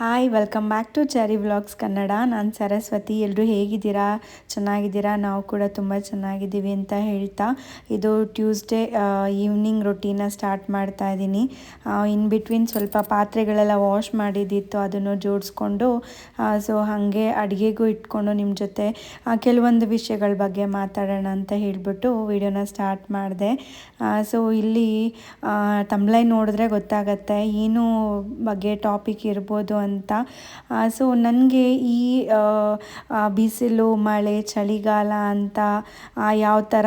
Hi welcome back to Chari vlogs Kannada ನಾನು ಸರಸ್ವತಿ. ಎಲ್ಲರೂ ಹೇಗಿದ್ದೀರಾ? ಚೆನ್ನಾಗಿದ್ದೀರಾ? ನಾವು ಕೂಡ ತುಂಬ ಚೆನ್ನಾಗಿದ್ದೀವಿ ಅಂತ ಹೇಳ್ತಾ. ಇದು ಟ್ಯೂಸ್ಡೇ ಈವ್ನಿಂಗ್ ರೊಟೀನ ಸ್ಟಾರ್ಟ್ ಮಾಡ್ತಾ ಇದ್ದೀನಿ. ಇನ್ ಬಿಟ್ವೀನ್ ಸ್ವಲ್ಪ ಪಾತ್ರೆಗಳೆಲ್ಲ ವಾಶ್ ಮಾಡಿದ್ದಿತ್ತು, ಅದನ್ನು ಜೋಡಿಸ್ಕೊಂಡು ಸೊ ಹಾಗೆ ಅಡುಗೆಗೂ ಇಟ್ಕೊಂಡು ನಿಮ್ಮ ಜೊತೆ ಕೆಲವೊಂದು ವಿಷಯಗಳ ಬಗ್ಗೆ ಮಾತಾಡೋಣ ಅಂತ ಹೇಳಿಬಿಟ್ಟು ವಿಡಿಯೋನ ಸ್ಟಾರ್ಟ್ ಮಾಡಿದೆ. ಸೊ ಇಲ್ಲಿ ತಮ್ಲೈ ನೋಡಿದ್ರೆ ಗೊತ್ತಾಗತ್ತೆ. ಏನು ಬಗ್ಗೆ ಟಾಪಿಕ್ ಇರ್ಬೋದು ಅಂತ. ಸೊ ನನಗೆ ಈ ಬಿಸಿಲು, ಮಳೆ, ಚಳಿಗಾಲ ಅಂತ ಯಾವ ಥರ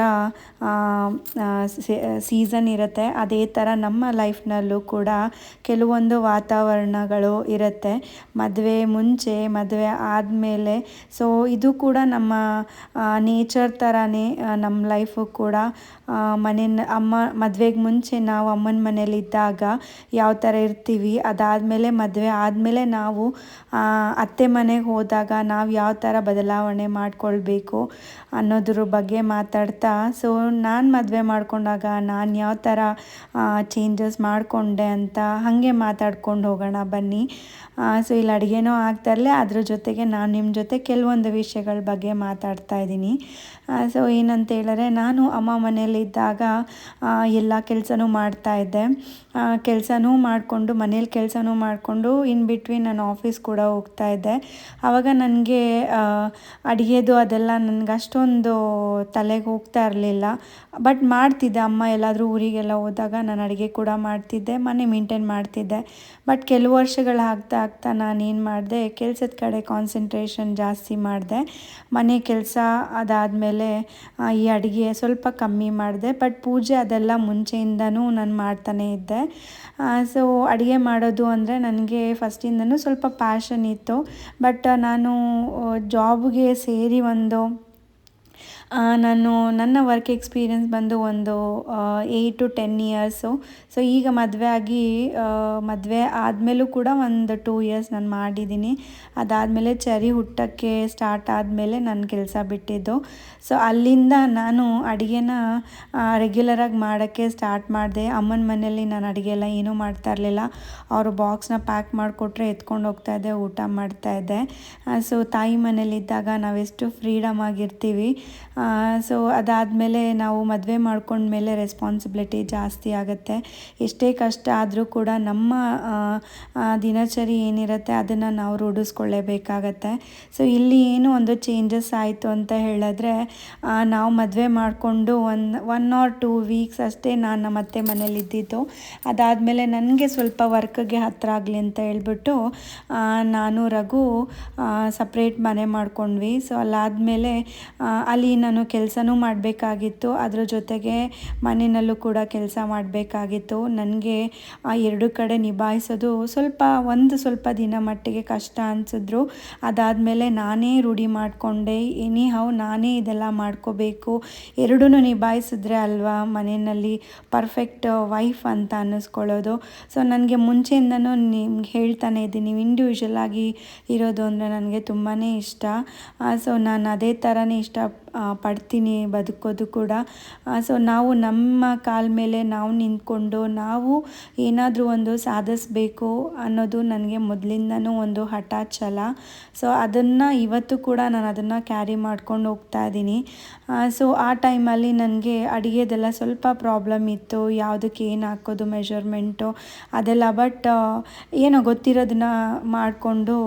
ಸೀಸನ್ ಇರುತ್ತೆ, ಅದೇ ಥರ ನಮ್ಮ ಲೈಫ್ನಲ್ಲೂ ಕೂಡ ಕೆಲವೊಂದು ವಾತಾವರಣಗಳು ಇರುತ್ತೆ. ಮದುವೆ ಮುಂಚೆ, ಮದುವೆ ಆದಮೇಲೆ ಸೊ ಇದು ಕೂಡ ನಮ್ಮ ನೇಚರ್ ಥರನೇ ನಮ್ಮ ಲೈಫು ಕೂಡ ಮನೆ, ಅಮ್ಮ, ಮದುವೆಗೆ ಮುಂಚೆ ನಾವು ಅಮ್ಮನ ಮನೇಲಿದ್ದಾಗ ಯಾವ ಥರ ಇರ್ತೀವಿ, ಅದಾದಮೇಲೆ ಮದುವೆ ಆದಮೇಲೆ ನಾವು ಅತ್ತೆ ಮನೆಗೆ ಹೋದಾಗ ನಾವು ಯಾವ ಥರ ಬದಲಾವಣೆ ಮಾಡಿಕೊಳ್ಬೇಕು ಅನ್ನೋದ್ರ ಬಗ್ಗೆ ಮಾತಾಡ್ತಾ ಸೊ ನಾನು ಮದುವೆ ಮಾಡಿಕೊಂಡಾಗ ನಾನು ಯಾವ ಥರ ಚೇಂಜಸ್ ಮಾಡಿಕೊಂಡೆ ಅಂತ ಹಾಗೆ ಮಾತಾಡ್ಕೊಂಡು ಹೋಗೋಣ ಬನ್ನಿ. ಸೊ ಇಲ್ಲಿ ಅಡುಗೆನೂ ಇರಲಿ, ಅದ್ರ ಜೊತೆಗೆ ನಾನು ನಿಮ್ಮ ಜೊತೆ ಕೆಲವೊಂದು ವಿಷಯಗಳ ಬಗ್ಗೆ ಮಾತಾಡ್ತಾ ಇದ್ದೀನಿ. ಸೊ ಏನಂತ ಹೇಳಿದ್ರೆ ನಾನು ಅಮ್ಮ ಮನೇಲಿದ್ದಾಗ ಎಲ್ಲ ಕೆಲಸನೂ ಮಾಡ್ತಾಯಿದ್ದೆ ಕೆಲಸನೂ ಮಾಡಿಕೊಂಡು, ಮನೇಲಿ ಕೆಲಸನೂ ಮಾಡಿಕೊಂಡು ಇನ್ ಬಿಟ್ವೀನ್ ನಾನು ಆಫೀಸ್ ಕೂಡ ಹೋಗ್ತಾ ಇದ್ದೆ. ಆವಾಗ ನನಗೆ ಅಡುಗೆದು ಅದೆಲ್ಲ ನನಗೆ ಅಷ್ಟೊಂದು ತಲೆಗೆ ಹೋಗ್ತಾ ಇರಲಿಲ್ಲ. ಬಟ್ ಮಾಡ್ತಿದ್ದೆ, ಅಮ್ಮ ಎಲ್ಲಾದರೂ ಊರಿಗೆಲ್ಲ ಹೋದಾಗ ನಾನು ಅಡುಗೆ ಕೂಡ ಮಾಡ್ತಿದ್ದೆ, ಮನೆ ಮೇಂಟೈನ್ ಮಾಡ್ತಿದ್ದೆ. ಬಟ್ ಕೆಲವು ವರ್ಷಗಳು ಆಗ್ತಾ ಆಗ್ತಾ ನಾನು ಏನು ಮಾಡಿದೆ, ಕೆಲಸದ ಕಡೆ ಕಾನ್ಸಂಟ್ರೇಷನ್ ಜಾಸ್ತಿ ಮಾಡಿದೆ. ಮನೆ ಕೆಲಸ ಅದಾದಮೇಲೆ ಈ ಅಡುಗೆ ಸ್ವಲ್ಪ ಕಮ್ಮಿ ಮಾಡಿದೆ. ಬಟ್ ಪೂಜೆ ಅದೆಲ್ಲ ಮುಂಚೆಯಿಂದನೂ ನಾನು ಮಾಡ್ತಾನೇ ಇದ್ದೆ. ಸೊ ಅಡುಗೆ ಮಾಡೋದು ಅಂದರೆ ನನಗೆ ಫಸ್ಟಿಂದನೂ ಸ್ವಲ್ಪ ಪ್ಯಾಷನ್ ಇತ್ತು. ಬಟ್ ನಾನು ಜಾಬ್ಗೆ ಸೇರಿ ಒಂದು ನಾನು ನನ್ನ ವರ್ಕ್ ಎಕ್ಸ್ಪೀರಿಯನ್ಸ್ ಬಂದು ಒಂದು eight to ten years so ಈಗ ಮದುವೆ ಆಗಿ ಮದುವೆ ಆದಮೇಲೂ ಕೂಡ ಒಂದು ಟೂ ಇಯರ್ಸ್ ನಾನು ಮಾಡಿದ್ದೀನಿ ಅದಾದಮೇಲೆ ಚರಿ ಹುಟ್ಟಕ್ಕೆ ಸ್ಟಾರ್ಟ್ ಆದಮೇಲೆ ನನ್ನ ಕೆಲಸ ಬಿಟ್ಟಿದ್ದು. ಸೊ ಅಲ್ಲಿಂದ ನಾನು ಅಡುಗೆನ ರೆಗ್ಯುಲರಾಗಿ ಮಾಡೋಕ್ಕೆ ಸ್ಟಾರ್ಟ್ ಮಾಡಿದೆ. ಅಮ್ಮನ ಮನೆಯಲ್ಲಿ ನಾನು ಅಡುಗೆ ಎಲ್ಲ ಏನೂ ಮಾಡ್ತಾ ಇರಲಿಲ್ಲ. ಅವರು ಬಾಕ್ಸ್ನ ಪ್ಯಾಕ್ ಮಾಡಿಕೊಟ್ರೆ ಎತ್ಕೊಂಡು ಹೋಗ್ತಾ ಇದ್ದೆ, ಊಟ ಮಾಡ್ತಾ ಇದ್ದೆ. ಸೊ ತಾಯಿ ಮನೇಲಿದ್ದಾಗ ನಾವೆಷ್ಟು ಫ್ರೀಡಮ್ ಆಗಿರ್ತೀವಿ. ಸೊ ಅದಾದಮೇಲೆ ನಾವು ಮದುವೆ ಮಾಡ್ಕೊಂಡ್ಮೇಲೆ ರೆಸ್ಪಾನ್ಸಿಬಿಲಿಟಿ ಜಾಸ್ತಿ ಆಗುತ್ತೆ. ಎಷ್ಟೇ ಕಷ್ಟ ಆದರೂ ಕೂಡ ನಮ್ಮ ದಿನಚರಿ ಏನಿರುತ್ತೆ ಅದನ್ನು ನಾವು ರೂಢಿಸ್ಕೊಳ್ಳೇಬೇಕಾಗತ್ತೆ. ಸೊ ಇಲ್ಲಿ ಏನು ಒಂದು ಚೇಂಜಸ್ ಆಯಿತು ಅಂತ ಹೇಳಿದ್ರೆ ನಾವು ಮದುವೆ ಮಾಡಿಕೊಂಡು one one or two weeks ಅಷ್ಟೇ ನಾನು ನಮ್ಮ ಅತ್ತೆ ಮನೇಲಿ ಇದ್ದಿದ್ದು ಅದಾದಮೇಲೆ ನನಗೆ ಸ್ವಲ್ಪ ವರ್ಕ್ಗೆ ಹತ್ತಿರ ಆಗಲಿ ಅಂತ ಹೇಳ್ಬಿಟ್ಟು ನಾನು ರಘು ಸಪ್ರೇಟ್ ಮನೆ ಮಾಡ್ಕೊಂಡ್ವಿ. ಸೊ ಅಲ್ಲಾದಮೇಲೆ ಅಲ್ಲಿ ನಾನು ಕೆಲಸನೂ ಮಾಡಬೇಕಾಗಿತ್ತು. ಅದರ ಜೊತೆಗೆ ಮನೆಯಲ್ಲೂ ಕೂಡ ಕೆಲಸ ಮಾಡಬೇಕಾಗಿತ್ತು. ನನಗೆ ಆ ಎರಡು ಕಡೆ ನಿಭಾಯಿಸೋದು ಸ್ವಲ್ಪ ಒಂದು ಸ್ವಲ್ಪ ದಿನ ಮಟ್ಟಿಗೆ ಕಷ್ಟ ಅನಿಸಿದ್ರು. ಅದಾದಮೇಲೆ ನಾನೇ ರೂಢಿ ಮಾಡಿಕೊಂಡೆ. ಎನಿ ಹೌ ನಾನೇ ಇದೆಲ್ಲ ಮಾಡ್ಕೋಬೇಕು. ಎರಡೂ ನಿಭಾಯಿಸಿದ್ರೆ ಅಲ್ವಾ? ಮನೆಯಲ್ಲಿ ಪರ್ಫೆಕ್ಟ್ ವೈಫ್ ಅಂತ ಅನ್ನಿಸ್ಕೊಳ್ಳೋದು. ಸೊ ನನಗೆ ಮುಂಚೆಯಿಂದನೂ ನಿಮ್ಗೆ ಹೇಳ್ತಾನೆ ಇದ್ದೀನಿ. ಇಂಡಿವಿಜುವಲ್ ಆಗಿ ಇರೋದು ಅಂದರೆ ನನಗೆ ತುಂಬಾ ಇಷ್ಟ. ಸೊ ನಾನು ಅದೇ ಥರನೇ ಇಷ್ಟ ಪಡ್ತೀನಿ, ಬದುಕೋದು ಕೂಡ. ಸೊ ನಾವು ನಮ್ಮ ಕಾಲ ಮೇಲೆ ನಾವು ನಿಂತ್ಕೊಂಡು ನಾವು ಏನಾದರೂ ಒಂದು ಸಾಧಿಸ್ಬೇಕು ಅನ್ನೋದು ನನಗೆ ಮೊದಲಿಂದನೂ ಒಂದು ಹಠ ಛಲ ಸೊ ಅದನ್ನು ಇವತ್ತು ಕೂಡ ನಾನು ಅದನ್ನು ಕ್ಯಾರಿ ಮಾಡ್ಕೊಂಡು ಹೋಗ್ತಾ ಇದ್ದೀನಿ. ಸೊ ಆ ಟೈಮಲ್ಲಿ ನನಗೆ ಅಡುಗೆದೆಲ್ಲ ಸ್ವಲ್ಪ ಪ್ರಾಬ್ಲಮ್ ಇತ್ತು. ಯಾವುದಕ್ಕೆ ಏನು ಹಾಕೋದು ಮೆಷರ್ಮೆಂಟು ಅದೆಲ್ಲ. ಬಟ್ ಏನೋ ಗೊತ್ತಿರೋದನ್ನ ಮಾಡಿಕೊಂಡು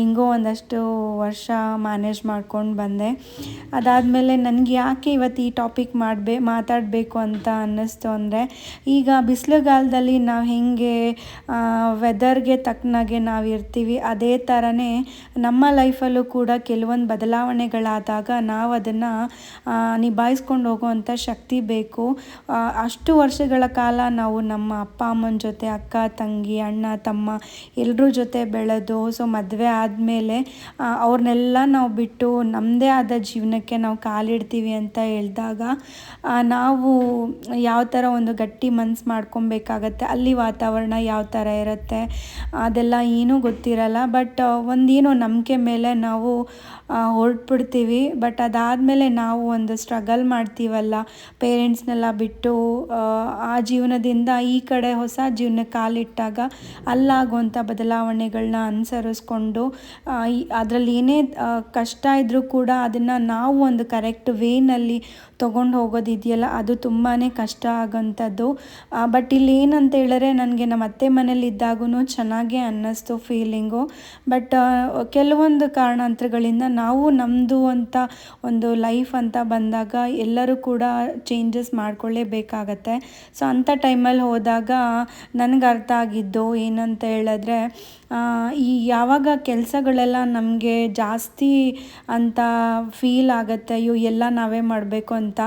ಹಿಂಗೋ ಒಂದಷ್ಟು ವರ್ಷ ಮ್ಯಾನೇಜ್ ಮಾಡ್ಕೊಂಡು ಬಂದೆ. ಅದಾದಮೇಲೆ ನನಗೆ ಯಾಕೆ ಇವತ್ತು ಈ ಟಾಪಿಕ್ ಮಾಡಬೇ, ಮಾತಾಡಬೇಕು ಅಂತ ಅನ್ನಿಸ್ತು ಅಂದರೆ, ಈಗ ಬಿಸಿಲುಗಾಲದಲ್ಲಿ ನಾವು ಹೇಗೆ ವೆದರ್ಗೆ ತಕ್ಕನಾಗೆ ನಾವು ಇರ್ತೀವಿ, ಅದೇ ಥರನೇ ನಮ್ಮ ಲೈಫಲ್ಲೂ ಕೂಡ ಕೆಲವೊಂದು ಬದಲಾವಣೆಗಳಾದಾಗ ನಾವು ಅದನ್ನು ನಿಭಾಯಿಸ್ಕೊಂಡು ಹೋಗುವಂಥ ಶಕ್ತಿ ಬೇಕು. ಅಷ್ಟು ವರ್ಷಗಳ ಕಾಲ ನಾವು ನಮ್ಮ ಅಪ್ಪ, ಅಮ್ಮನ ಜೊತೆ, ಅಕ್ಕ, ತಂಗಿ, ಅಣ್ಣ, ತಮ್ಮ ಎಲ್ಲರ ಜೊತೆ ಬೆಳೆದು ಸೊ ಮದುವೆ ಆದಮೇಲೆ ಅವ್ರನ್ನೆಲ್ಲ ನಾವು ಬಿಟ್ಟು ನಮ್ಮದೇ ಆದ ಜೀವನಕ್ಕೆ ನಾವು ನಾವು ಕಾಲಿಡ್ತೀವಿ ಅಂತ ಹೇಳಿದಾಗ ನಾವು ಯಾವ ಥರ ಒಂದು ಗಟ್ಟಿ ಮನ್ಸು ಮಾಡ್ಕೊಬೇಕಾಗತ್ತೆ ಅಲ್ಲಿ ವಾತಾವರಣ ಯಾವ ಥರ ಇರುತ್ತೆ ಅದೆಲ್ಲ ಏನೂ ಗೊತ್ತಿರಲ್ಲ. ಬಟ್ ಒಂದೇನೋ ನಂಬಿಕೆ ಮೇಲೆ ನಾವು ಹೊರಟ್ಬಿಡ್ತೀವಿ. ಬಟ್ ಅದಾದಮೇಲೆ ನಾವು ಒಂದು ಸ್ಟ್ರಗಲ್ ಮಾಡ್ತೀವಲ್ಲ ಪೇರೆಂಟ್ಸ್ನೆಲ್ಲ ಬಿಟ್ಟು ಆ, ಆ ಜೀವನದಿಂದ ಈ ಕಡೆ ಹೊಸ ಜೀವನಕ್ಕೆ ಕಾಲಿಟ್ಟಾಗ ಅಲ್ಲಾಗುವಂಥ ಬದಲಾವಣೆಗಳನ್ನ ಅನುಸರಿಸ್ಕೊಂಡು ಅದರಲ್ಲಿ ಏನೇ ಕಷ್ಟ ಇದ್ದರೂ ಕೂಡ ಅದನ್ನು ನಾವು ಒಂದು ಕರೆಕ್ಟ್ ವೇನಲ್ಲಿ ತೊಗೊಂಡು ಹೋಗೋದಿದೆಯಲ್ಲ, ಅದು ತುಂಬಾ ಕಷ್ಟ ಆಗೋಂಥದ್ದು. ಬಟ್ ಇಲ್ಲಿ ಏನಂತ ಹೇಳಿದ್ರೆ ನನಗೆ ನಮ್ಮ ಅತ್ತೆ ಮನೇಲಿ ಇದ್ದಾಗೂ ಚೆನ್ನಾಗೇ ಅನ್ನಿಸ್ತು ಫೀಲಿಂಗು ಬಟ್ ಕೆಲವೊಂದು ಕಾರಣಾಂತರಗಳಿಂದ ನಾವು ನಮ್ಮದು ಅಂತ ಒಂದು ಲೈಫ್ ಅಂತ ಬಂದಾಗ ಎಲ್ಲರೂ ಕೂಡ ಚೇಂಜಸ್ ಮಾಡ್ಕೊಳ್ಳೇಬೇಕಾಗತ್ತೆ. ಸೊ ಅಂಥ ಟೈಮಲ್ಲಿ ಹೋದಾಗ ನನಗೆ ಅರ್ಥ ಆಗಿದ್ದು ಏನಂತ ಹೇಳಿದ್ರೆ ಈ ಯಾವಾಗ ಕೆಲಸಗಳೆಲ್ಲ ನಮಗೆ ಜಾಸ್ತಿ ಅಂತ ಫೀಲ್ ಆಗುತ್ತೆ, ಅಯ್ಯೋ, ಎಲ್ಲ ನಾವೇ ಮಾಡಬೇಕು ಅಂತ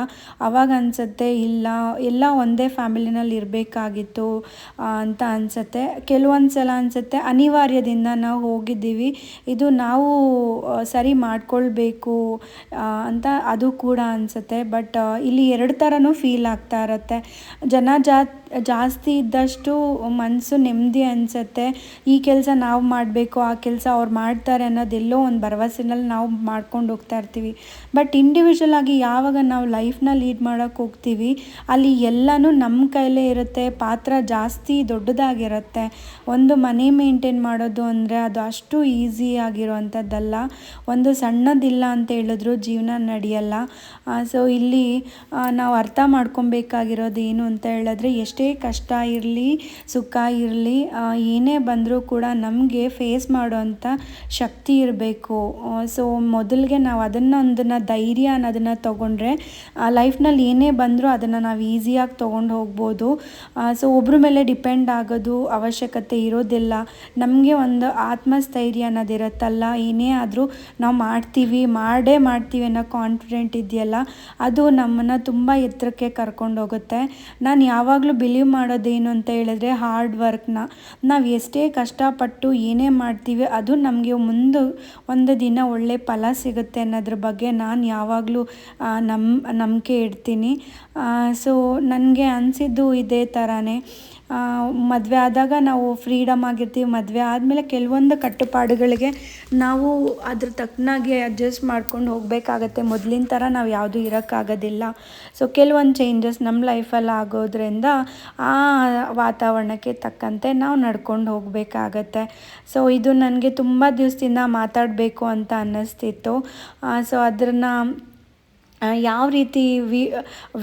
ಅವಾಗ ಅನಿಸುತ್ತೆ, ಇಲ್ಲ, ಎಲ್ಲ ಒಂದೇ ಫ್ಯಾಮಿಲಿನಲ್ಲಿ ಇರಬೇಕಾಗಿತ್ತು ಅಂತ ಅನಿಸುತ್ತೆ. ಕೆಲವೊಂದು ಸಲ ಅನಿಸುತ್ತೆ, ಅನಿವಾರ್ಯದಿಂದ ನಾವು ಹೋಗಿದ್ದೀವಿ, ಇದು ನಾವು ಸರಿ ಮಾಡಿಕೊಳ್ಬೇಕು ಅಂತ ಅದು ಕೂಡ ಅನಿಸುತ್ತೆ, ಬಟ್ ಇಲ್ಲಿ ಎರಡು ಥರನೂ ಫೀಲ್ ಆಗ್ತಾ ಇರುತ್ತೆ. ಜನ ಜಾ ಜಾಸ್ತಿ ಇದ್ದಷ್ಟು ಮನಸ್ಸು ನೆಮ್ಮದಿ ಅನಿಸುತ್ತೆ. ಈ ಕೆಲಸ ನಾವು ಮಾಡಬೇಕು, ಆ ಕೆಲಸ ಅವ್ರು ಮಾಡ್ತಾರೆ ಅನ್ನೋದೆಲ್ಲೋ ಒಂದು ಭರವಸೆನಲ್ಲಿ ನಾವು ಮಾಡ್ಕೊಂಡು ಹೋಗ್ತಾ ಇರ್ತೀವಿ. ಬಟ್ ಇಂಡಿವಿಜುವಲ್ ಆಗಿ ಯಾವಾಗ ನಾವು ಲೈಫ್ನ ಲೀಡ್ ಮಾಡೋಕ್ಕೆ ಹೋಗ್ತೀವಿ, ಅಲ್ಲಿ ಎಲ್ಲನೂ ನಮ್ಮ ಕೈಲೇ ಇರುತ್ತೆ, ಪಾತ್ರ ಜಾಸ್ತಿ ದೊಡ್ಡದಾಗಿರುತ್ತೆ. ಒಂದು ಮನೆ ಮೇಂಟೈನ್ ಮಾಡೋದು ಅಂದರೆ ಅದು ಅಷ್ಟು ಈಸಿ ಆಗಿರುವಂಥದ್ದಲ್ಲ ಒಂದು ಸಣ್ಣದಿಲ್ಲ ಅಂತ ಹೇಳಿದ್ರು ಜೀವನ ನಡೆಯಲ್ಲ. ಸೊ ಇಲ್ಲಿ ನಾವು ಅರ್ಥ ಮಾಡ್ಕೊಬೇಕಾಗಿರೋದು ಏನು ಅಂತ ಹೇಳಿದ್ರೆ ಎಷ್ಟೇ ಕಷ್ಟ ಇರಲಿ, ಸುಖ ಇರಲಿ ಏನೇ ಬಂದರೂ ಕೂಡ ನಮಗೆ ಫೇಸ್ ಮಾಡೋವಂಥ ಶಕ್ತಿ ಇರಬೇಕು. ಸೊ ಮೊದಲಿಗೆ ನಾವು ಅದನ್ನೊಂದನ್ನು ಧೈರ್ಯ ಅನ್ನೋದನ್ನು ತೊಗೊಂಡ್ರೆ ಲೈಫ್ನಲ್ಲಿ ಏನೇ ಬಂದರೂ ಅದನ್ನು ನಾವು ಈಸಿಯಾಗಿ ತೊಗೊಂಡು ಹೋಗ್ಬೋದು. ಸೊ ಒಬ್ಬರ ಮೇಲೆ ಡಿಪೆಂಡ್ ಆಗೋದು ಅವಶ್ಯಕತೆ ಇರೋದಿಲ್ಲ. ನಮಗೆ ಒಂದು ಆತ್ಮಸ್ಥೈರ್ಯ ಅನ್ನೋದಿರುತ್ತಲ್ಲ ಏನೇ ಆದರೂ ನಾವು ಮಾಡ್ತೀವಿ, ಮಾಡೇ ಮಾಡ್ತೀವಿ ಅನ್ನೋ ಕಾನ್ಫಿಡೆಂಟ್ ಇದೆಯಲ್ಲ, ಅದು ನಮ್ಮನ್ನು ತುಂಬ ಎತ್ತರಕ್ಕೆ ಕರ್ಕೊಂಡು ಹೋಗುತ್ತೆ. ನಾನು ಯಾವಾಗಲೂ ಬಿಲೀವ್ ಮಾಡೋದೇನು ಅಂತ ಹೇಳಿದ್ರೆ ಹಾರ್ಡ್ ವರ್ಕ್ನ ನಾವು ಎಷ್ಟೇ ಕಷ್ಟಪಟ್ಟು ಏನೇ ಮಾಡ್ತೀವಿ, ಅದು ನಮಗೆ ಮುಂದೆ ಒಂದು ದಿನ ಒಳ್ಳೆ ಫಲ ಸಿಗುತ್ತೆ ಅನ್ನೋದ್ರ ಬಗ್ಗೆ ನಾನು ಯಾವಾಗಲೂ ನಮ್ಮ ನಂಬಿಕೆ ಇಡ್ತೀನಿ. ಸೊ ನನಗೆ ಅನಿಸಿದ್ದು ಇದೇ ಥರನೇ ಮದುವೆ ಆದಾಗ ನಾವು ಫ್ರೀಡಮ್ ಆಗಿರ್ತೀವಿ. ಮದುವೆ ಆದಮೇಲೆ ಕೆಲವೊಂದು ಕಟ್ಟುಪಾಡುಗಳಿಗೆ ನಾವು ಅದ್ರ ತಕ್ಕನಾಗಿ ಅಡ್ಜಸ್ಟ್ ಮಾಡ್ಕೊಂಡು ಹೋಗಬೇಕಾಗತ್ತೆ. ಮೊದಲಿನ ಥರ ನಾವು ಯಾವುದೂ ಇರೋಕ್ಕಾಗೋದಿಲ್ಲ. ಸೊ ಕೆಲವೊಂದು ಚೇಂಜಸ್ ನಮ್ಮ ಲೈಫಲ್ಲಿ ಆಗೋದ್ರಿಂದ ಆ ವಾತಾವರಣಕ್ಕೆ ತಕ್ಕಂತೆ ನಾವು ನಡ್ಕೊಂಡು ಹೋಗಬೇಕಾಗತ್ತೆ. ಸೊ ಇದು ನನಗೆ ತುಂಬ ದಿವಸದಿಂದ ಮಾತಾಡಬೇಕು ಅಂತ ಅನ್ನಿಸ್ತಿತ್ತು. ಸೊ ಅದನ್ನು ಯಾವ ರೀತಿ ವಿ,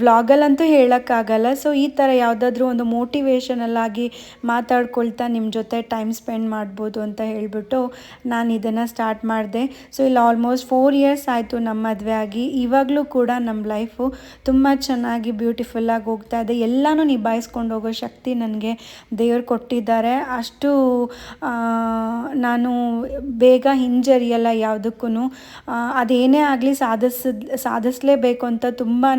ವ್ಲಾಗಲ್ಲಂತೂ ಹೇಳೋಕ್ಕಾಗಲ್ಲ. ಸೊ ಈ ಥರ ಯಾವುದಾದ್ರೂ ಒಂದು ಮೋಟಿವೇಶನಲ್ಲಾಗಿ ಮಾತಾಡ್ಕೊಳ್ತಾ ನಿಮ್ಮ ಜೊತೆ ಟೈಮ್ ಸ್ಪೆಂಡ್ ಮಾಡ್ಬೋದು ಅಂತ ಹೇಳಿಬಿಟ್ಟು ನಾನು ಇದನ್ನು ಸ್ಟಾರ್ಟ್ ಮಾಡಿದೆ. ಸೊ ಇಲ್ಲಿ ಆಲ್ಮೋಸ್ಟ್ ಫೋರ್ ಇಯರ್ಸ್ ಆಯಿತು ನಮ್ಮ ಮದುವೆ ಆಗಿ. ಇವಾಗಲೂ ಕೂಡ ನಮ್ಮ ಲೈಫು ತುಂಬ ಚೆನ್ನಾಗಿ ಬ್ಯೂಟಿಫುಲ್ಲಾಗಿ ಹೋಗ್ತಾ ಇದೆ. ಎಲ್ಲನೂ ನಿಭಾಯಿಸ್ಕೊಂಡು ಹೋಗೋ ಶಕ್ತಿ ನನಗೆ ದೇವರು ಕೊಟ್ಟಿದ್ದಾರೆ. ಅಷ್ಟು ನಾನು ಬೇಗ ಹಿಂಜರಿಯಲ್ಲ ಯಾವುದಕ್ಕೂ ಅದೇನೇ ಆಗಲಿ ಸಾಧಿಸಿದ್ ಸಾಧಿಸಲೇಬೇಕು ಅಂತ ತುಂಬಾ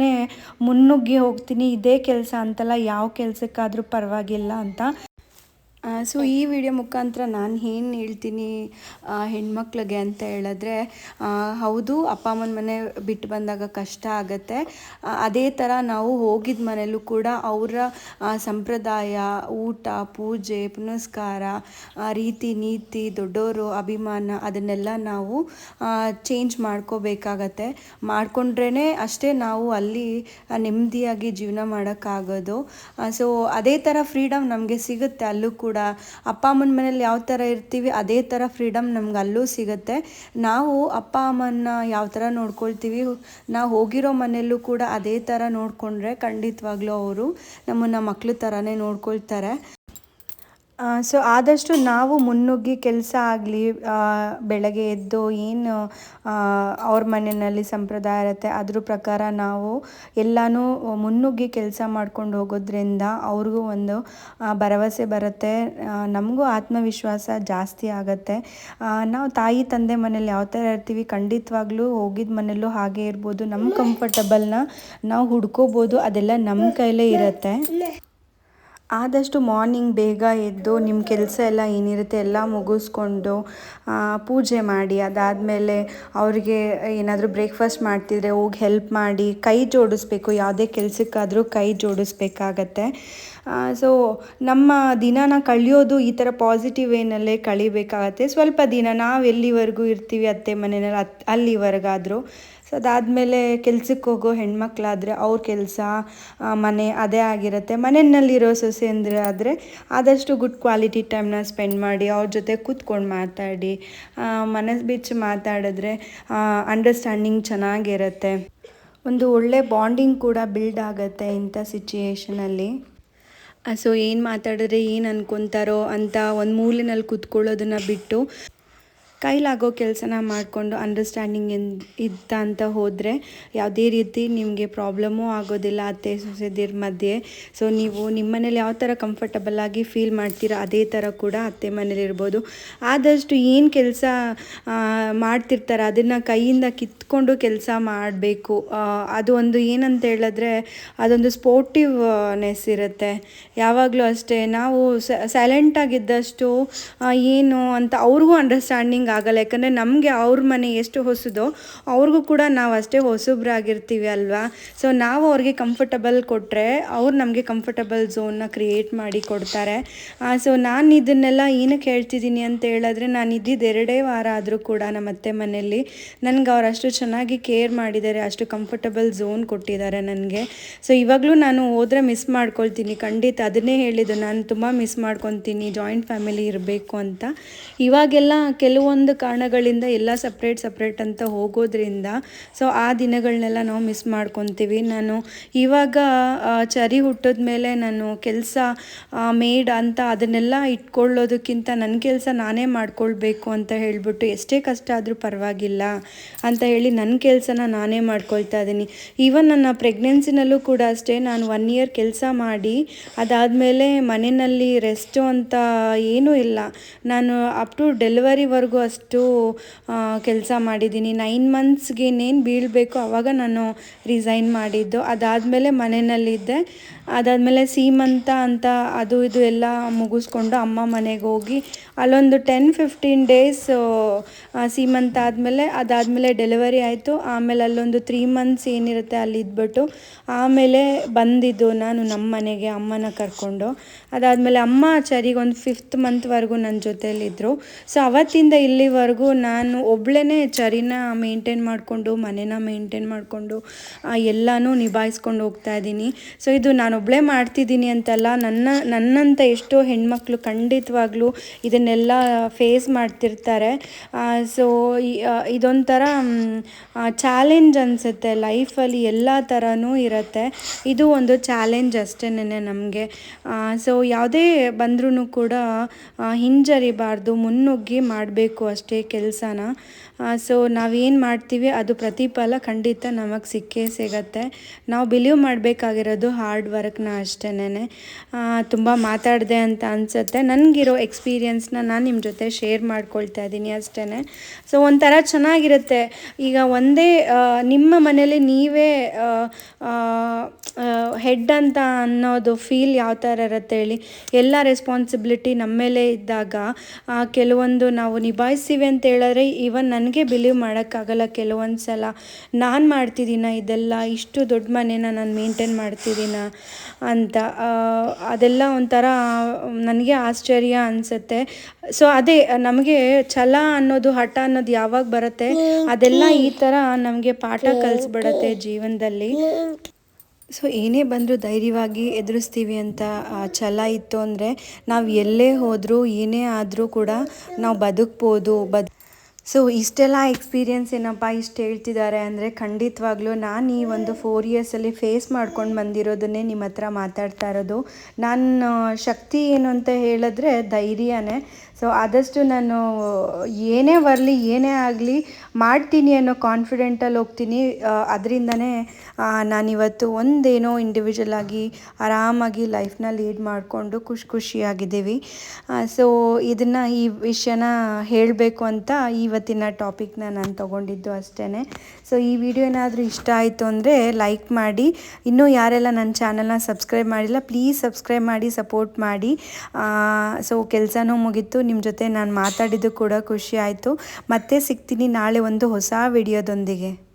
ಮುನ್ನುಗ್ಗಿ ಹೋಗ್ತೀನಿ. ಇದೇ ಕೆಲಸ ಅಂತಲ್ಲ ಯಾವ ಕೆಲಸಕ್ಕಾದರೂ ಪರವಾಗಿಲ್ಲ ಅಂತ. ಸೊ ಈ ವಿಡಿಯೋ ಮುಖಾಂತರ ನಾನು ಏನು ಹೇಳ್ತೀನಿ ಹೆಣ್ಮಕ್ಳಿಗೆ ಅಂತ ಹೇಳಿದ್ರೆ ಹೌದು, ಅಪ್ಪ ಅಮ್ಮನ ಮನೆ ಬಿಟ್ಟು ಬಂದಾಗ ಕಷ್ಟ ಆಗುತ್ತೆ. ಅದೇ ಥರ ನಾವು ಹೋಗಿದ ಮನೆಯಲ್ಲೂ ಕೂಡ ಅವರ ಸಂಪ್ರದಾಯ, ಊಟ, ಪೂಜೆ, ಪುನಸ್ಕಾರ ರೀತಿ ನೀತಿ ದೊಡ್ಡವರು ಅಭಿಮಾನ ಅದನ್ನೆಲ್ಲ ನಾವು ಚೇಂಜ್ ಮಾಡ್ಕೋಬೇಕಾಗತ್ತೆ. ಮಾಡಿಕೊಂಡ್ರೇ ಅಷ್ಟೇ ನಾವು ಅಲ್ಲಿ ನೆಮ್ಮದಿಯಾಗಿ ಜೀವನ ಮಾಡೋಕ್ಕಾಗೋದು. ಸೊ ಅದೇ ಥರ ಫ್ರೀಡಮ್ ನಮಗೆ ಸಿಗುತ್ತೆ ಅಲ್ಲೂ ಕೂಡ. ಅಪ್ಪ ಅಮ್ಮನ ಮನೇಲಿ ಯಾವ ಥರ ಇರ್ತೀವಿ, ಅದೇ ಥರ ಫ್ರೀಡಮ್ ನಮ್ಗೆ ಅಲ್ಲೂ ಸಿಗುತ್ತೆ. ನಾವು ಅಪ್ಪ ಅಮ್ಮನ ಯಾವ ಥರ ನೋಡ್ಕೊಳ್ತೀವಿ, ನಾವು ಹೋಗಿರೋ ಮನೆಯಲ್ಲೂ ಕೂಡ ಅದೇ ಥರ ನೋಡಿಕೊಂಡ್ರೆ ಖಂಡಿತವಾಗ್ಲೂ ಅವರು ನಮ್ಮನ್ನು ಮಕ್ಳ ಥರನೇ ನೋಡ್ಕೊಳ್ತಾರೆ. ಸೊ ಆದಷ್ಟು ನಾವು ಮುನ್ನುಗ್ಗಿ ಕೆಲಸ ಆಗಲಿ ಬೆಳಗ್ಗೆ ಎದ್ದು ಏನು ಅವ್ರ ಮನೆಯಲ್ಲಿ ಸಂಪ್ರದಾಯ ಇರುತ್ತೆ, ಅದ್ರ ಪ್ರಕಾರ ನಾವು ಎಲ್ಲನೂ ಮುನ್ನುಗ್ಗಿ ಕೆಲಸ ಮಾಡ್ಕೊಂಡು ಹೋಗೋದ್ರಿಂದ ಅವ್ರಿಗೂ ಒಂದು ಭರವಸೆ ಬರುತ್ತೆ ನಮಗೂ ಆತ್ಮವಿಶ್ವಾಸ ಜಾಸ್ತಿ ಆಗುತ್ತೆ. ನಾವು ತಾಯಿ ತಂದೆ ಮನೇಲಿ ಯಾವ ಥರ ಇರ್ತೀವಿ, ಖಂಡಿತವಾಗ್ಲೂ ಹೋಗಿದ ಮನೆಯಲ್ಲೂ ಹಾಗೆ ಇರ್ಬೋದು ನಮ್ಮ ಕಂಫರ್ಟಬಲ್ನ ನಾವು ಹುಡ್ಕೋಬೋದು, ಅದೆಲ್ಲ ನಮ್ಮ ಕೈಲೇ ಇರುತ್ತೆ. ಆದಷ್ಟು ಮಾರ್ನಿಂಗ್ ಬೇಗ ಎದ್ದು ನಿಮ್ಮ ಕೆಲಸ ಎಲ್ಲ ಏನಿರುತ್ತೆ ಎಲ್ಲ ಮುಗಿಸ್ಕೊಂಡು ಪೂಜೆ ಮಾಡಿ, ಅದಾದಮೇಲೆ ಅವ್ರಿಗೆ ಏನಾದರೂ ಬ್ರೇಕ್ಫಾಸ್ಟ್ ಮಾಡ್ತಿದ್ರೆ ಹೋಗಿ ಹೆಲ್ಪ್ ಮಾಡಿ, ಕೈ ಜೋಡಿಸ್ಬೇಕು, ಯಾವುದೇ ಕೆಲಸಕ್ಕಾದರೂ ಕೈ ಜೋಡಿಸ್ಬೇಕಾಗತ್ತೆ. ಸೊ ನಮ್ಮ ದಿನನ ಕಳೆಯೋದು ಈ ಥರ ಪಾಸಿಟಿವ್ ವೇನಲ್ಲೇ ಕಳಿಬೇಕಾಗತ್ತೆ. ಸ್ವಲ್ಪ ದಿನ ನಾವು ಎಲ್ಲಿವರೆಗೂ ಇರ್ತೀವಿ ಅತ್ತೆ ಮನೆಯಲ್ಲಿ, ಅತ್, ಅಲ್ಲಿವರೆಗಾದರೂ. ಸೊ ಅದಾದಮೇಲೆ ಕೆಲ್ಸಕ್ಕೆ ಹೋಗೋ ಹೆಣ್ಮಕ್ಳಾದರೆ ಅವ್ರ ಕೆಲಸ ಮನೆ ಅದೇ ಆಗಿರುತ್ತೆ. ಮನೆಯಲ್ಲಿರೋ ಸೊಸೆ ಅಂದರೆ ಆದರೆ ಆದಷ್ಟು ಗುಡ್ ಕ್ವಾಲಿಟಿ ಟೈಮ್ನ ಸ್ಪೆಂಡ್ ಮಾಡಿ ಅವ್ರ ಜೊತೆ ಕೂತ್ಕೊಂಡು ಮಾತಾಡಿ ಮನಸ್ಸು ಬಿಚ್ಚಿ ಮಾತಾಡಿದ್ರೆ ಅಂಡರ್ಸ್ಟ್ಯಾಂಡಿಂಗ್ ಚೆನ್ನಾಗಿರುತ್ತೆ. ಒಂದು ಒಳ್ಳೆ ಬಾಂಡಿಂಗ್ ಕೂಡ ಬಿಲ್ಡ್ ಆಗುತ್ತೆ ಇಂಥ ಸಿಚುಯೇಷನಲ್ಲಿ ಸೊ ಏನು ಮಾತಾಡಿದ್ರೆ ಏನು ಅನ್ಕೊತಾರೋ ಅಂತ ಒಂದು ಮೂಲೆಯಲ್ಲಿ ಕೂತ್ಕೊಳ್ಳೋದನ್ನು ಬಿಟ್ಟು ಕೈಲಾಗೋ ಕೆಲಸನ ಮಾಡಿಕೊಂಡು ಅಂಡರ್ಸ್ಟ್ಯಾಂಡಿಂಗ್ ಇದ್ದ ಅಂತ ಹೋದರೆ ಯಾವುದೇ ರೀತಿ ನಿಮಗೆ ಪ್ರಾಬ್ಲಮ್ಮೂ ಆಗೋದಿಲ್ಲ ಅತ್ತೆ, ಸೊಸೆದಿರ ಮಧ್ಯೆ. ಸೊ ನೀವು ನಿಮ್ಮ ಮನೇಲಿ ಯಾವ ಥರ ಕಂಫರ್ಟಬಲ್ ಆಗಿ ಫೀಲ್ ಮಾಡ್ತೀರಾ ಅದೇ ಥರ ಕೂಡ ಅತ್ತೆ ಮನೇಲಿ ಇರ್ಬೋದು. ಆದಷ್ಟು ಏನು ಕೆಲಸ ಮಾಡ್ತಿರ್ತಾರೆ ಅದನ್ನು ಕೈಯಿಂದ ಕಿತ್ಕೊಂಡು ಕೆಲಸ ಮಾಡಬೇಕು. ಅದು ಒಂದು ಏನಂತ ಹೇಳಿದ್ರೆ ಅದೊಂದು ಸ್ಪೋರ್ಟಿವ್ನೆಸ್ ಇರುತ್ತೆ. ಯಾವಾಗಲೂ ಅಷ್ಟೇ ನಾವು ಸೈಲೆಂಟಾಗಿದ್ದಷ್ಟು ಏನು ಅಂತ ಅವ್ರಿಗೂ ಅಂಡರ್ಸ್ಟ್ಯಾಂಡಿಂಗ್ ಆಗಲ್ಲ. ಯಾಕಂದರೆ ನಮಗೆ ಅವ್ರ ಮನೆ ಎಷ್ಟು ಹೊಸದೋ ಅವ್ರಿಗೂ ಕೂಡ ನಾವು ಅಷ್ಟೇ ಹೊಸಬ್ರಾಗಿರ್ತೀವಿ ಅಲ್ವಾ? ಸೊ ನಾವು ಅವ್ರಿಗೆ ಕಂಫರ್ಟಬಲ್ ಕೊಟ್ಟರೆ ಅವ್ರು ನಮಗೆ ಕಂಫರ್ಟಬಲ್ ಝೋನ್ನ ಕ್ರಿಯೇಟ್ ಮಾಡಿ ಕೊಡ್ತಾರೆ. ಸೊ ನಾನು ಇದನ್ನೆಲ್ಲ ಏನಕ್ಕೆ ಹೇಳ್ತಿದ್ದೀನಿ ಅಂತ ಹೇಳಿದ್ರೆ ನಾನು ಇದ್ದಿದ್ದು ಎರಡೇ ವಾರ ಆದರೂ ಕೂಡ ನಮ್ಮ ಅತ್ತೆ ಮನೆಯಲ್ಲಿ ನನಗೆ ಅವ್ರು ಅಷ್ಟು ಚೆನ್ನಾಗಿ ಕೇರ್ ಮಾಡಿದ್ದಾರೆ ಅಷ್ಟು ಕಂಫರ್ಟಬಲ್ ಝೋನ್ ಕೊಟ್ಟಿದ್ದಾರೆ ನನಗೆ. ಸೊ ಇವಾಗಲೂ ನಾನು ಹೋದರೆ ಮಿಸ್ ಮಾಡ್ಕೊಳ್ತೀನಿ. ಖಂಡಿತ ಅದನ್ನೇ ಹೇಳಿದ್ದು. ನಾನು ತುಂಬ ಮಿಸ್ ಮಾಡ್ಕೊತೀನಿ. ಜಾಯಿಂಟ್ ಫ್ಯಾಮಿಲಿ ಇರಬೇಕು ಅಂತ. ಇವಾಗೆಲ್ಲ ಕೆಲವೊಂದು ಕಾರಣಗಳಿಂದ ಎಲ್ಲ ಸಪ್ರೇಟ್ ಸಪ್ರೇಟ್ ಅಂತ ಹೋಗೋದ್ರಿಂದ ಸೊ ಆ ದಿನಗಳನ್ನೆಲ್ಲ ನಾವು ಮಿಸ್ ಮಾಡ್ಕೊತೀವಿ. ನಾನು ಇವಾಗ ಚರಿ ಹುಟ್ಟಿದ ಮೇಲೆ ನಾನು ಕೆಲಸ ಮೇಡ್ ಅಂತ ಅದನ್ನೆಲ್ಲ ಇಟ್ಕೊಳ್ಳೋದಕ್ಕಿಂತ ನನ್ನ ಕೆಲಸ ನಾನೇ ಮಾಡ್ಕೊಳ್ಬೇಕು ಅಂತ ಹೇಳಿಬಿಟ್ಟು ಎಷ್ಟೇ ಕಷ್ಟ ಆದರೂ ಪರವಾಗಿಲ್ಲ ಅಂತ ಹೇಳಿ ನನ್ನ ಕೆಲಸನ ನಾನೇ ಮಾಡ್ಕೊಳ್ತಾ ಇದ್ದೀನಿ. ಈವನ್ ನನ್ನ ಪ್ರೆಗ್ನೆನ್ಸಿನಲ್ಲೂ ಕೂಡ ಅಷ್ಟೇ, ನಾನು ಒನ್ ಇಯರ್ ಕೆಲಸ ಮಾಡಿ, ಅದಾದಮೇಲೆ ಮನೆಯಲ್ಲಿ ರೆಸ್ಟು ಅಂತ ಏನೂ ಇಲ್ಲ. ನಾನು ಅಪ್ ಟು ಡೆಲಿವರಿವರೆಗೂ ಅಷ್ಟು. ಕೆಲಸ ಮಾಡಿದ್ದೀನಿ. ನೈನ್ ಮಂತ್ಸ್ಗೆ ಇನ್ನೇನು ಬೀಳಬೇಕು ಆವಾಗ ನಾನು ರಿಸೈನ್ ಮಾಡಿದ್ದು. ಅದಾದಮೇಲೆ ಮನೆಯಲ್ಲಿದ್ದೆ. ಅದಾದಮೇಲೆ ಸೀಮಂತ ಅಂತ ಅದು ಇದು ಎಲ್ಲ ಮುಗಿಸ್ಕೊಂಡು ಅಮ್ಮ ಮನೆಗೆ ಹೋಗಿ ಅಲ್ಲೊಂದು ಟೆನ್ ಫಿಫ್ಟೀನ್ ಡೇಸ್ ಸೀಮಂತ ಆದಮೇಲೆ ಅದಾದಮೇಲೆ ಡೆಲಿವರಿ ಆಯಿತು. ಆಮೇಲೆ ಅಲ್ಲೊಂದು ತ್ರೀ ಮಂತ್ಸ್ ಏನಿರುತ್ತೆ ಅಲ್ಲಿ ಇದ್ಬಿಟ್ಟು ಆಮೇಲೆ ಬಂದಿದ್ದು ನಾನು ನಮ್ಮ ಮನೆಗೆ, ಅಮ್ಮನ ಕರ್ಕೊಂಡು. ಅದಾದಮೇಲೆ ಅಮ್ಮ ಚರಿಗೆ ಒಂದು ಫಿಫ್ತ್ ಮಂತ್ವರೆಗೂ ನನ್ನ ಜೊತೆಯಲ್ಲಿದ್ದರು ಸೊ ಅವತ್ತಿಂದ ಇಲ್ಲಿವರೆಗೂ ನಾನು ಒಬ್ಳೇ ಚರಿನ ಮೇಂಟೈನ್ ಮಾಡಿಕೊಂಡು, ಮನೇನ ಮೇಂಟೈನ್ ಮಾಡಿಕೊಂಡು ಎಲ್ಲನೂ ನಿಭಾಯಿಸ್ಕೊಂಡು ಹೋಗ್ತಾ ಇದ್ದೀನಿ. ಸೊ ಇದು ನಾನೊಬ್ಬಳೇ ಮಾಡ್ತಿದ್ದೀನಿ ಅಂತಲ್ಲ, ನನ್ನ ನನ್ನಂಥ ಎಷ್ಟೋ ಹೆಣ್ಮಕ್ಳು ಖಂಡಿತವಾಗ್ಲೂ ಇದನ್ನೆಲ್ಲ ಫೇಸ್ ಮಾಡ್ತಿರ್ತಾರೆ. ಸೊ ಇದೊಂಥರ ಚಾಲೆಂಜ್ ಅನಿಸುತ್ತೆ. ಲೈಫಲ್ಲಿ ಎಲ್ಲ ಥರನೂ ಇರುತ್ತೆ. ಇದು ಒಂದು ಚಾಲೆಂಜ್ ಅಷ್ಟೇ ನಮಗೆ. ಸೊ ಯಾವುದೇ ಬಂದ್ರೂ ಕೂಡ ಹಿಂಜರಿಬಾರ್ದು, ಮುನ್ನುಗ್ಗಿ ಮಾಡಬೇಕು ಅಷ್ಟೇ ಕೆಲಸನ. ಸೊ ನಾವೇನು ಮಾಡ್ತೀವಿ, ಅದು ಪ್ರತಿಫಲ ಖಂಡಿತ ನಮಗೆ ಸಿಕ್ಕೇ ಸಿಗತ್ತೆ. ನಾವು ಬಿಲೀವ್ ಮಾಡಬೇಕಾಗಿರೋದು ಹಾರ್ಡ್ ವರ್ಕ್ನ ಅಷ್ಟೇ ತುಂಬ ಮಾತಾಡಿದೆ ಅಂತ ಅನಿಸುತ್ತೆ. ನನಗಿರೋ ಎಕ್ಸ್ಪೀರಿಯನ್ಸ್ನ ನಾನು ನಿಮ್ಮ ಜೊತೆ ಶೇರ್ ಮಾಡ್ಕೊಳ್ತಾ ಇದ್ದೀನಿ ಅಷ್ಟೇ ಸೊ ಒಂಥರ ಚೆನ್ನಾಗಿರುತ್ತೆ. ಈಗ ಒಂದೇ ನಿಮ್ಮ ಮನೇಲಿ ನೀವೇ ಹೆಡ್ ಅಂತ ಅನ್ನೋದು ಫೀಲ್ ಯಾವ ಥರ ಇರುತ್ತೆ ಹೇಳಿ. ಎಲ್ಲ ರೆಸ್ಪಾನ್ಸಿಬಿಲಿಟಿ ನಮ್ಮ ಮೇಲೆ ಇದ್ದಾಗ ಕೆಲವೊಂದು ನಾವು ಅಂತ ಹೇಳಿದ್ರೆ ಈವನ್ ನನಗೆ ಬಿಲೀವ್ ಮಾಡೋಕ್ಕಾಗಲ್ಲ ಕೆಲವೊಂದು ಸಲ ನಾನು ಮಾಡ್ತಿದ್ದೀನ ಇದೆಲ್ಲ? ಇಷ್ಟು ದೊಡ್ಡ ಮನೇನ ನಾನು ಮೇಂಟೈನ್ ಮಾಡ್ತಿದ್ದೀನ ಅಂತ. ಅದೆಲ್ಲ ಒಂಥರ ನನಗೆ ಆಶ್ಚರ್ಯ ಅನಿಸುತ್ತೆ. ಸೊ ಅದೇ ನಮಗೆ ಛಲ ಅನ್ನೋದು ಹಠ ಅನ್ನೋದು ಯಾವಾಗ ಬರುತ್ತೆ ಅದೆಲ್ಲ ಈ ಥರ ನಮಗೆ ಪಾಠ ಕಲಿಸ್ಬಿಡತ್ತೆ ಜೀವನದಲ್ಲಿ. ಸೊ ಏನೇ ಬಂದರೂ ಧೈರ್ಯವಾಗಿ ಎದುರಿಸ್ತೀವಿ ಅಂತ ಛಲ ಇತ್ತು ಅಂದರೆ ನಾವು ಎಲ್ಲೇ ಹೋದರೂ, ಏನೇ ಆದರೂ ಕೂಡ ನಾವು ಬದುಕ್ಬೋದು, ಬದ್. ಸೊ ಇಷ್ಟೆಲ್ಲ ಎಕ್ಸ್ಪೀರಿಯೆನ್ಸ್ ಏನಪ್ಪ ಇಷ್ಟು ಹೇಳ್ತಿದ್ದಾರೆ ಅಂದರೆ ಖಂಡಿತವಾಗ್ಲೂ ನಾನು ಈ ಒಂದು ಫೋರ್ ಇಯರ್ಸಲ್ಲಿ ಫೇಸ್ ಮಾಡ್ಕೊಂಡು ಬಂದಿರೋದನ್ನೇ ನಿಮ್ಮ ಹತ್ರ ಮಾತಾಡ್ತಾ ಇರೋದು. ನನ್ನ ಶಕ್ತಿ ಏನು ಅಂತ ಹೇಳಿದ್ರೆ ಧೈರ್ಯನೇ. ಸೊ ಆದಷ್ಟು ನಾನು ಏನೇ ಬರಲಿ, ಏನೇ ಆಗಲಿ ಮಾಡ್ತೀನಿ ಅನ್ನೋ ಕಾನ್ಫಿಡೆಂಟಲ್ಲಿ ಹೋಗ್ತೀನಿ. ಅದರಿಂದನೇ ನಾನಿವತ್ತು ಒಂದೇನೋ ಇಂಡಿವಿಜುವಲ್ ಆಗಿ ಆರಾಮಾಗಿ ಲೈಫ್ನ ಲೀಡ್ ಮಾಡಿಕೊಂಡು ಖುಷಿ ಖುಷಿಯಾಗಿದ್ದೀವಿ. ಸೊ ಇದನ್ನು ಈ ವಿಷಯನ ಹೇಳಬೇಕು ಅಂತ ಇವತ್ತಿನ ಟಾಪಿಕ್ನ ನಾನು ತೊಗೊಂಡಿದ್ದು ಅಷ್ಟೇ ಸೊ ಈ ವಿಡಿಯೋ ಏನಾದರೂ ಇಷ್ಟ ಆಯಿತು ಅಂದರೆ ಲೈಕ್ ಮಾಡಿ. ಇನ್ನೂ ಯಾರೆಲ್ಲ ನನ್ನ ಚಾನಲ್ನ ಸಬ್ಸ್ಕ್ರೈಬ್ ಮಾಡಿಲ್ಲ ಪ್ಲೀಸ್ ಸಬ್ಸ್ಕ್ರೈಬ್ ಮಾಡಿ ಸಪೋರ್ಟ್ ಮಾಡಿ. ಸೊ ಕೆಲಸನೂ ಮುಗೀತು. ನಿಮ್ಮ ಜೊತೆ ನಾನು ಮಾತಾಡಿದ್ದು ಕೂಡ ಖುಷಿ ಆಯಿತು. ಮತ್ತೆ ಸಿಗ್ತೀನಿ ನಾಳೆ ಒಂದು ಹೊಸ ವಿಡಿಯೋದೊಂದಿಗೆ.